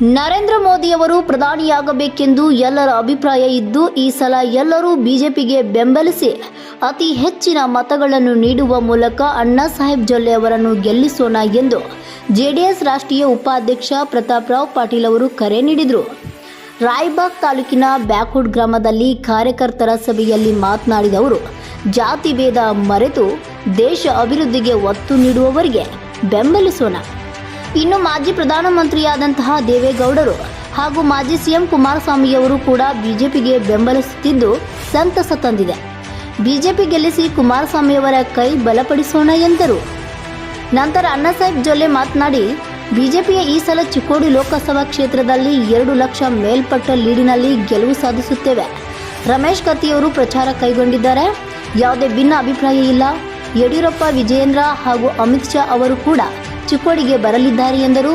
ನರೇಂದ್ರ ಮೋದಿಯವರು ಪ್ರಧಾನಿಯಾಗಬೇಕೆಂದು ಎಲ್ಲರ ಅಭಿಪ್ರಾಯ ಇದ್ದು, ಈ ಸಲ ಎಲ್ಲರೂ ಬಿಜೆಪಿಗೆ ಬೆಂಬಲಿಸಿ ಅತಿ ಹೆಚ್ಚಿನ ಮತಗಳನ್ನು ನೀಡುವ ಮೂಲಕ ಅಣ್ಣಾ ಸಾಹೇಬ್ ಜೊಲ್ಲೆ ಅವರನ್ನು ಗೆಲ್ಲಿಸೋಣ ಎಂದು ಜೆಡಿಎಸ್ ರಾಷ್ಟ್ರೀಯ ಉಪಾಧ್ಯಕ್ಷ ಪ್ರತಾಪ್ ರಾವ್ ಪಾಟೀಲ್ ಅವರು ಕರೆ ನೀಡಿದರು. ರಾಯ್ಬಾಗ್ ತಾಲೂಕಿನ ಬ್ಯಾಕ್ವುಡ್ ಗ್ರಾಮದಲ್ಲಿ ಕಾರ್ಯಕರ್ತರ ಸಭೆಯಲ್ಲಿ ಮಾತನಾಡಿದ ಅವರು ಜಾತಿ ಭೇದ ಮರೆತು ದೇಶ ಅಭಿವೃದ್ಧಿಗೆ ಒತ್ತು ನೀಡುವವರಿಗೆ ಬೆಂಬಲಿಸೋಣ. ಇನ್ನು ಮಾಜಿ ಪ್ರಧಾನಮಂತ್ರಿಯಾದಂತಹ ದೇವೇಗೌಡರು ಹಾಗೂ ಮಾಜಿ ಸಿಎಂ ಕುಮಾರಸ್ವಾಮಿಯವರು ಕೂಡ ಬಿಜೆಪಿಗೆ ಬೆಂಬಲಿಸುತ್ತಿದ್ದು ಸಂತಸ ತಂದಿದೆ. ಬಿಜೆಪಿ ಗೆಲ್ಲಿಸಿ ಕುಮಾರಸ್ವಾಮಿಯವರ ಕೈ ಬಲಪಡಿಸೋಣ ಎಂದರು. ನಂತರ ಅಣ್ಣಾಸಾಹೇಬ್ ಜೊಲ್ಲೆ ಮಾತನಾಡಿ, ಬಿಜೆಪಿಯ ಈ ಸಲ ಚಿಕ್ಕೋಡಿ ಲೋಕಸಭಾ ಕ್ಷೇತ್ರದಲ್ಲಿ ಎರಡು ಲಕ್ಷ ಮೇಲ್ಪಟ್ಟ ಲೀಡಿನಲ್ಲಿ ಗೆಲುವು ಸಾಧಿಸುತ್ತೇವೆ. ರಮೇಶ್ ಕತ್ತಿಯವರು ಪ್ರಚಾರ ಕೈಗೊಂಡಿದ್ದಾರೆ. ಯಾವುದೇ ಭಿನ್ನ ಅಭಿಪ್ರಾಯ ಇಲ್ಲ. ಯಡಿಯೂರಪ್ಪ, ವಿಜಯೇಂದ್ರ ಹಾಗೂ ಅಮಿತ್ ಶಾ ಅವರು ಕೂಡ ಚಿಕ್ಕೋಡಿಗೆ ಬರಲಿದ್ದಾರೆ ಎಂದರು.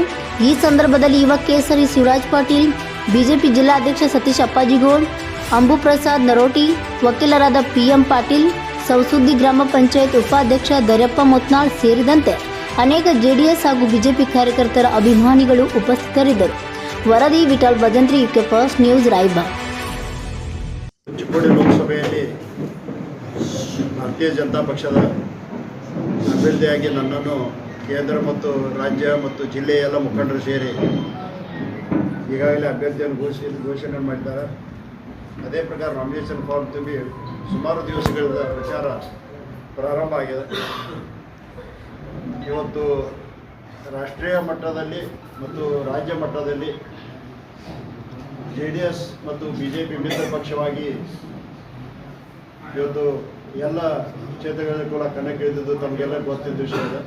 ಈ ಸಂದರ್ಭದಲ್ಲಿ ಯುವ ಕೇಸರಿ ಶಿವರಾಜ್ ಪಾಟೀಲ್, ಬಿಜೆಪಿ ಜಿಲ್ಲಾಧ್ಯಕ್ಷ ಸತೀಶ್ ಅಪ್ಪಾಜಿಗೌಡ್, ಅಂಬುಪ್ರಸಾದ್ ನರೋಟಿ, ವಕೀಲರಾದ ಪಿಎಂ ಪಾಟೀಲ್ ಸೌಸುದ್ದಿ ಗ್ರಾಮ ಪಂಚಾಯತ್ ಉಪಾಧ್ಯಕ್ಷ ದರ್ಯಪ್ಪ ಮುತ್ನಾಳ್ ಸೇರಿದಂತೆ ಅನೇಕ ಜೆಡಿಎಸ್ ಹಾಗೂ ಬಿಜೆಪಿ ಕಾರ್ಯಕರ್ತರ ಅಭಿಮಾನಿಗಳು ಉಪಸ್ಥಿತರಿದ್ದರು. ವರದಿ Vithal Bhajantri, UK first news Raybag Chikkodi ಲೋಕಸಭೆಯಲ್ಲಿ ಭಾರತೀಯ ಜನತಾ ಪಕ್ಷದ ಅಭ್ಯರ್ಥಿಯಾಗಿ ನನ್ನನ್ನು ಕೇಂದ್ರ ಮತ್ತು ರಾಜ್ಯ ಮತ್ತು ಜಿಲ್ಲೆಯ ಎಲ್ಲ ಮುಖಂಡರು ಸೇರಿ ಈಗಾಗಲೇ ಅಭ್ಯರ್ಥಿಯನ್ನು ಘೋಷಿ, ಘೋಷಣೆ ಮಾಡಿದ್ದಾರೆ. ಅದೇ ಪ್ರಕಾರ ನಾಮಿನೇಷನ್ ಫಾರ್ಮ್ ತುಂಬಿ ಸುಮಾರು ದಿವಸಗಳ ಪ್ರಚಾರ ಪ್ರಾರಂಭ ಆಗಿದೆ. ಇವತ್ತು ರಾಷ್ಟ್ರೀಯ ಮಟ್ಟದಲ್ಲಿ ಮತ್ತು ರಾಜ್ಯ ಮಟ್ಟದಲ್ಲಿ ಜೆ ಡಿ ಎಸ್ ಮತ್ತು ಬಿ ಜೆ ಪಿ ಮಿತ್ರ ಪಕ್ಷವಾಗಿ ಇವತ್ತು ಎಲ್ಲ ಕ್ಷೇತ್ರಗಳಲ್ಲಿ ಕೂಡ ಕಣಕ್ಕಿಳಿದಿದ್ದು ತಮಗೆಲ್ಲ ಗೊತ್ತಿದ್ದ ವಿಷಯ ಇದೆ.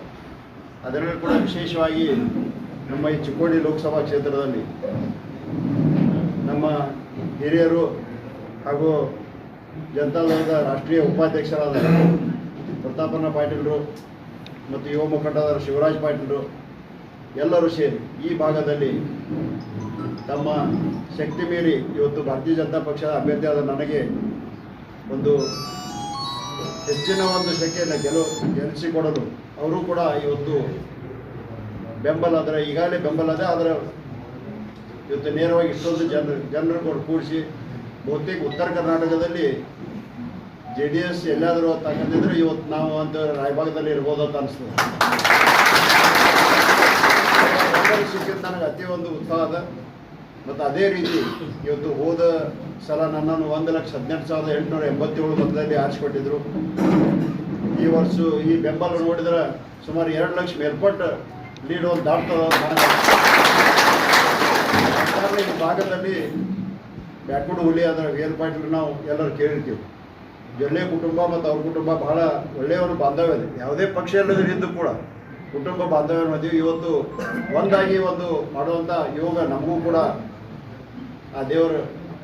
ಅದರಲ್ಲಿ ಕೂಡ ವಿಶೇಷವಾಗಿ ನಮ್ಮ ಈ ಚಿಕ್ಕೋಡಿ ಲೋಕಸಭಾ ಕ್ಷೇತ್ರದಲ್ಲಿ ನಮ್ಮ ಹಿರಿಯರು ಹಾಗೂ ಜನತಾದಳದ ರಾಷ್ಟ್ರೀಯ ಉಪಾಧ್ಯಕ್ಷರಾದ ಪ್ರತಾಪನ ಪಾಟೀಲರು ಮತ್ತು ಯುವ ಮುಖಂಡರಾದ ಶಿವರಾಜ್ ಪಾಟೀಲರು ಎಲ್ಲರೂ ಸೇರಿ ಈ ಭಾಗದಲ್ಲಿ ತಮ್ಮ ಶಕ್ತಿ ಮೀರಿ ಇವತ್ತು ಭಾರತೀಯ ಜನತಾ ಪಕ್ಷದ ಅಭ್ಯರ್ಥಿಯಾದ ನನಗೆ ಒಂದು ಹೆಚ್ಚಿನ ಒಂದು ಶಕ್ತಿಯನ್ನು ಗೆಲುವು ಗೆಲ್ಲಿಸಿಕೊಡಲು ಅವರು ಕೂಡ ಇವತ್ತು ಬೆಂಬಲ, ಅದರ ಈಗಾಗಲೇ ಬೆಂಬಲ ಇದೆ, ಆದರೆ ಇವತ್ತು ನೇರವಾಗಿ ಇಷ್ಟೊಂದು ಜನರು ಜನರು ಕೂಡ ಕೂಡಿಸಿ ಬಹುತೇಕ ಉತ್ತರ ಕರ್ನಾಟಕದಲ್ಲಿ ಜೆ ಡಿ ಎಸ್ ಎಲ್ಲಾದರೂ ತಗೊಂಡಿದ್ರೆ ಇವತ್ತು ನಾವು ಅಂತ ರಾಯಭಾಗದಲ್ಲಿ ಇರ್ಬೋದು ಅಂತ ಅನಿಸ್ತದೆ. ಸಿಕ್ಕಿದ್ದು ನನಗೆ ಅತಿ ಒಂದು ಉತ್ಸಾಹ ಅದ. ಮತ್ತು ಅದೇ ರೀತಿ ಇವತ್ತು ಹೋದ ಸಲ ನನ್ನನ್ನು ಒಂದು ಲಕ್ಷ ಹದಿನೆಂಟು ಸಾವಿರದ ಎಂಟುನೂರ ಎಂಬತ್ತೇಳು ಮತದಲ್ಲಿ ಆರಿಸಿಕೊಟ್ಟಿದ್ರು. ಈ ವರ್ಷ ಈ ಬೆಂಬಲ ನೋಡಿದ್ರೆ ಸುಮಾರು ಎರಡು ಲಕ್ಷ ಮೇಲ್ಪಟ್ಟು ಲೀಡ್ ಒಂದು ದಾಟ್ತದೆ ಈ ಭಾಗದಲ್ಲಿ ಬ್ಯಾಟ್ಮುಡ್ ಹುಲಿ ಅದರ ವೇರ್ ಪಾಯಿಂಟ್ ನಾವು ಎಲ್ಲರೂ ಕೇಳಿರ್ತೀವಿ. ಜೊಲ್ಲೆ ಕುಟುಂಬ ಮತ್ತು ಅವ್ರ ಕುಟುಂಬ ಬಹಳ ಒಳ್ಳೆಯವರು ಬಾಂಧವ್ಯ ಇದೆ. ಯಾವುದೇ ಪಕ್ಷ ಇಲ್ಲದ್ರಿಂದ ಕೂಡ ಕುಟುಂಬ ಬಾಂಧವ್ಯ ಮದುವೆ ಇವತ್ತು ಒಂದಾಗಿ ಒಂದು ಮಾಡುವಂಥ ಯೋಗ ನಮಗೂ ಕೂಡ ಆ ದೇವರು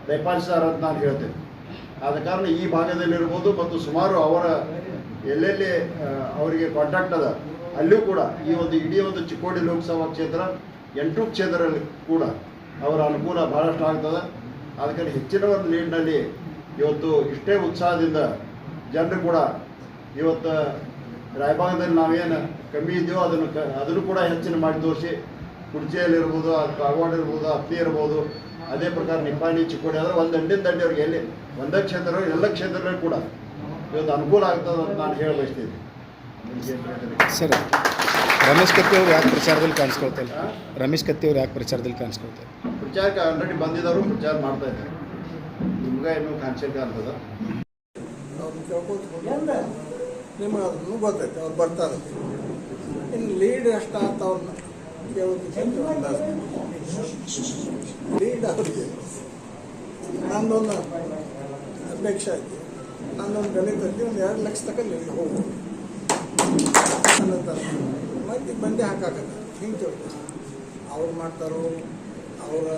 ದಯಪಾಲಿಸ್ತಾರ ಅಂತ ನಾನು ಹೇಳ್ತೇನೆ. ಆದ ಕಾರಣ ಈ ಭಾಗದಲ್ಲಿರ್ಬೋದು ಮತ್ತು ಸುಮಾರು ಅವರ ಎಲ್ಲೆಲ್ಲಿ ಅವರಿಗೆ ಕಾಂಟ್ಯಾಕ್ಟ್ ಅದ, ಅಲ್ಲೂ ಕೂಡ ಈ ಒಂದು ಇಡೀ ಒಂದು ಚಿಕ್ಕೋಡಿ ಲೋಕಸಭಾ ಕ್ಷೇತ್ರ ಎಂಟು ಕ್ಷೇತ್ರದಲ್ಲಿ ಕೂಡ ಅವರ ಅನುಕೂಲ ಭಾಳಷ್ಟು ಆಗ್ತದೆ. ಅದಕ್ಕೆ ಹೆಚ್ಚಿನ ಒಂದು ನೀರಿನಲ್ಲಿ ಇವತ್ತು ಇಷ್ಟೇ ಉತ್ಸಾಹದಿಂದ ಜನರು ಕೂಡ ಇವತ್ತು ರಾಯಭಾಗದಲ್ಲಿ ನಾವೇನು ಕಮ್ಮಿ ಇದೆಯೋ ಅದನ್ನು ಕ, ಅದನ್ನು ಕೂಡ ಹೆಚ್ಚಿನ ಮಾಡಿ ತೋರಿಸಿ ಕುರ್ಚಿಯಲ್ಲಿರ್ಬೋದು ಕಾಗವಾಡ ಇರ್ಬೋದು, ಹತ್ತಿ ಇರ್ಬೋದು, ಅದೇ ಪ್ರಕಾರ ನಿಪ್ಪಾಣಿ, ಚಿಕ್ಕೋಡಿ, ಆದರೆ ಒಂದು ದಂಡಿನ ದಂಡಿ ಅವ್ರಿಗೆ ಎಲ್ಲಿ, ಒಂದೇ ಕ್ಷೇತ್ರ ಎಲ್ಲ ಕ್ಷೇತ್ರಗಳು ಕೂಡ ಇವತ್ತು ಅನುಕೂಲ ಆಗ್ತದೆ ಅಂತ ನಾನು ಹೇಳ ಬಯಸ್ತೀನಿ ಸರ್ ರಮೇಶ್ ಕತ್ತಿ ಅವ್ರು ಯಾಕೆ ಪ್ರಚಾರದಲ್ಲಿ ಕಾಣಿಸ್ಕೊಳ್ತಾರೆ ರಮೇಶ್ ಕತ್ತಿ ಅವ್ರು ಯಾಕೆ ಪ್ರಚಾರದಲ್ಲಿ ಕಾಣಿಸ್ಕೊಳ್ತಾರೆ ಪ್ರಚಾರಕ್ಕೆ ಆಲ್ರೆಡಿ ಬಂದಿದ್ದವರು ಪ್ರಚಾರ ಮಾಡ್ತಾ ಇದ್ದಾರೆ. ನಿಮ್ಗೆ ಇನ್ನೂ ಕಾನ್ಸೆಪ್ಟ್ ಆಗ್ತದ ಅವ್ರನ್ನ ಕೇಳ್ಕೊತ ನಿಮಗೆ ಅದನ್ನು ಗೊತ್ತೈತೆ ಅವ್ರು ಬರ್ತಾರೆ. ಇನ್ನು ಲೀಡ್ ಎಷ್ಟು ಆತ ಅವ್ರನ್ನ ಲೀಡ್ ಅವ್ರಿಗೆ. ನಂದೊಂದು ಅಪೇಕ್ಷೆ ಐತಿ ಬೆಲೆ ಐತಿ ಒಂದು ಎರಡು ಲಕ್ಷ ತಗೊಂಡು ಹೋಗು. ಅನ್ನಂತಾರೆ ಮತ್ತೆ ಬಂದೆ ಹಾಕಾಕತ್ತ ಹಿಂಗೆ ತಿಳ್ಕೊ. ಅವ್ರು ಮಾಡ್ತಾರೋ, ಅವರ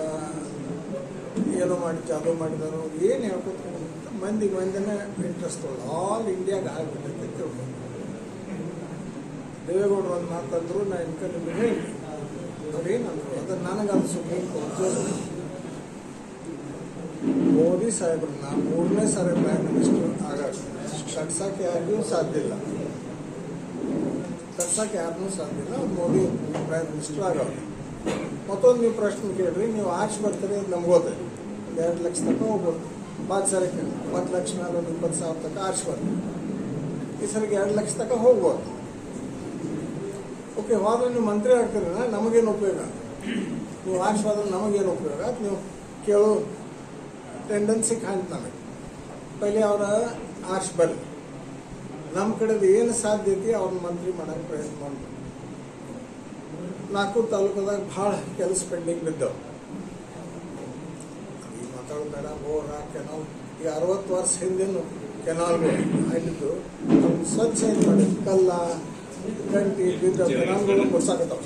ಏನೋ ಮಾಡಿ ಚಾಲೂ ಮಾಡಿದಾರೋ, ಏನು ಹೇಳ್ಕೊತ ಮಂದಿಗೆ ಮಂದಿನ ಇಂಟ್ರೆಸ್ಟ್ ಆಲ್ ಇಂಡಿಯಾಗೆ ಆಗ್ಬಿಟ್ಟೈತೆ ತಿಳ್ಕೊಂಡು ದೇವೇಗೌಡರು ಒಂದು ಮಾತಂದ್ರು ನಾನು ಇನ್ಕ ಹೇಳಿ ಅದನ್ನು ಏನಂದ್ರು ಅದು ನನಗೆ ಅನ್ಸು ಮೋದಿ ಸಾಹೇಬ್ರನ್ನ ಮೂರನೇ ಸಾರಿ ಪ್ರೈಮ್ ಮಿನಿಸ್ಟರ್ ಆಗಾಗ ಕಟ್ಸಕ್ಕೆ ಯಾರಿಗೂ ಸಾಧ್ಯ ಇಲ್ಲ. ತಡ್ಸೋಕೆ ಯಾರನ್ನೂ ಸಾಧ್ಯ ಇಲ್ಲ. ಮೋದಿ ಪ್ರೈಮ್ ಮಿನಿಸ್ಟರ್ ಆಗವ್ರು. ಮತ್ತೊಂದು ನೀವು ಪ್ರಶ್ನೆ ಕೇಳ್ರಿ, ನೀವು ಆರ್ಟ್ಸ್ ಬರ್ತೀರಿ ಅದು ಒಂದು ಎರಡು ಲಕ್ಷ ತನಕ ಹೋಗ್ಬೋದು. ಪಾತ್ ಸರಿ ಕೇಳಿ ಒಂದು ಲಕ್ಷ ಮೇಲೆ ಒಂದು ಇಪ್ಪತ್ತು ಸಾವಿರ ತನಕ ಆರ್ಟ್ಸ್ ಬರ್ತೀವಿ ಈ ಸರಿಗೆ ಎರಡು ಲಕ್ಷ ತನಕ ಹೋಗ್ಬೋದು. ಓಕೆ ಹೋದ್ರೆ ನೀವು ಮಂತ್ರಿ ಆಗ್ತೀರಲ್ಲ, ನಮಗೇನು ಉಪಯೋಗ? ನೀವು ಆರ್ಟ್ಸ್ ಹೋದ್ರೆ ನಮಗೇನು ಉಪಯೋಗ? ನೀವು ಕೇಳೋ. ಟೆಂಡೆನ್ಸಿ ಕಾಣ್ತಾನೆ ಪೈಲೆ ಅವರ ಆಶ್ ಬರಲಿ ನಮ್ಮ ಕಡೆದು ಏನು ಸಾಧ್ಯತೆ ಅವ್ರನ್ನ ಮಂತ್ರಿ ಮಾಡೋಕೆ ಪ್ರಯತ್ನ ಮಾಡ್ತಾರೆ ನಾಲ್ಕು ತಾಲೂಕದಾಗ ಭಾಳ ಕೆಲಸ ಪೆಂಡಿಂಗ್ ಬಿದ್ದವು. ಈಗ ಮಾತಾಡೋದು ಬೇಡ, ಬೋರ ಕೆನಾಲ್. ಈಗ ಅರವತ್ತು ವರ್ಷ ಹಿಂದಿನ ಕೆನಾಲ್ಗಳು ಅವ್ನ ಸ್ವಚ್ಛ ಏನು ಮಾಡಿ ಕಲ್ಲ, ಗಂಟಿ, ಬಿದ್ದ ಕೆನಾಲ್ಗಳು ಕೊಡ್ಸಾಕತ್ತಾವ.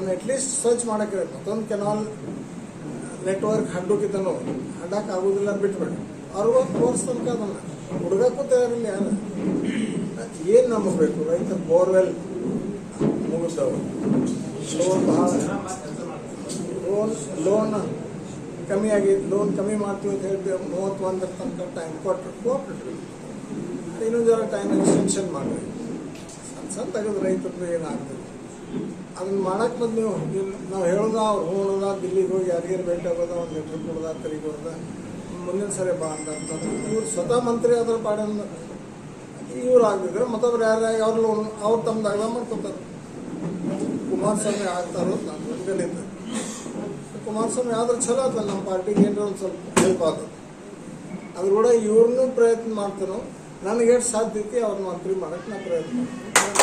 ಅದನ್ನ ಅಟ್ಲೀಸ್ಟ್ ಸರ್ಚ್ ಮಾಡಕ್ಕೆ ಮತ್ತೊಂದು ಕೆನಾಲ್ ನೆಟ್ವರ್ಕ್ ಹಡ್ಡೋಕಿದ್ದನು ಹಡ್ಡಕ್ಕೆ ಆಗೋದಿಲ್ಲ ಬಿಟ್ಬೇಡ. ಅರವತ್ತು ವರ್ಷ ತನಕ ಅದನ್ನ. ಹುಡುಗಕ್ಕೂ ತಯಾರಿಲ್ಲ ಯಾರು? ಏನು ನಂಬಬೇಕು? ರೈತ ಬೋರ್ವೆಲ್. ಮುಗಿದವು ಲೋನ್ ಭಾಳ ಲೋನ್ ಲೋನ್ ಕಮ್ಮಿ ಆಗೈತೆ ಲೋನ್ ಕಮ್ಮಿ ಮಾಡ್ತೀವಿ ಅಂತ ಹೇಳಿ ಮೂವತ್ತೊಂದರ ತನಕ ಟೈಮ್ ಕೊಟ್ಟರು ಕೊಟ್ಬಿಟ್ರಿ. ಇನ್ನೊಂದು ಜರ ಟೈಮ್ ಎಕ್ಸ್ಟೆನ್ಷನ್ ಮಾಡಬೇಕು. ಸಣ್ಣ ಸಣ್ಣ ತೆಗೆದು ರೈತರದ್ದು ಏನಾಗ್ತದೆ ಅದನ್ನ ಮಾಡಕ್ಕೆ ಬಂದು ನೀವು. ನೀವು- ಹೇಳೋದ, ಅವ್ರು ಹೋಗೋದ, ದಿಲ್ಲಿಗೆ ಹೋಗಿ ಯಾರಿಗಾರು ಭೇಟಿ ಆಗೋದ ಒಂದು ಲೆಟ್ರ್ ಕೊಡೋದ, ತಿರುಗಿ ಕೊಡೋದ, ಮುಂದಿನ ಸರಿ ಬಾ ಅಂತ ಇವ್ರು ಸ್ವತಃ ಮಂತ್ರಿ ಆದ್ರ ಪಾಡ ಇವ್ರು ಆಗಿದ್ರೆ ಮತ್ತೊಬ್ರು ಯಾರು ಅವ್ರ ಲೋನ್, ಅವ್ರು ತಮ್ಮದಾಗ ಮಾಡ್ಕೊತಾರೆ. ಕುಮಾರಸ್ವಾಮಿ ಆಗ್ತಾರೋ ನಾನು ಒಂದ್ಗಲಿದ್ದೆ ಕುಮಾರಸ್ವಾಮಿ ಆದ್ರೆ ಚಲೋ ಆತಲ್ಲ ನಮ್ಮ ಪಾರ್ಟಿಗೆ ಏನಾರ ಒಂದು ಸ್ವಲ್ಪ ಹೆಲ್ಪ್ ಆಗ್ತದೆ ಅದ್ರ ಕೂಡ ಇವ್ರನ್ನೂ ಪ್ರಯತ್ನ ಮಾಡ್ತಾರೋ ನನಗೆ ಎಷ್ಟು ಸಾಧ್ಯತೆ ಅವ್ರನ್ನ ಮಂತ್ರಿ ಮಾಡಕ್ಕೆ ನಾನು ಪ್ರಯತ್ನ ಮಾಡ್ತೀನಿ.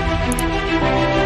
Thank you.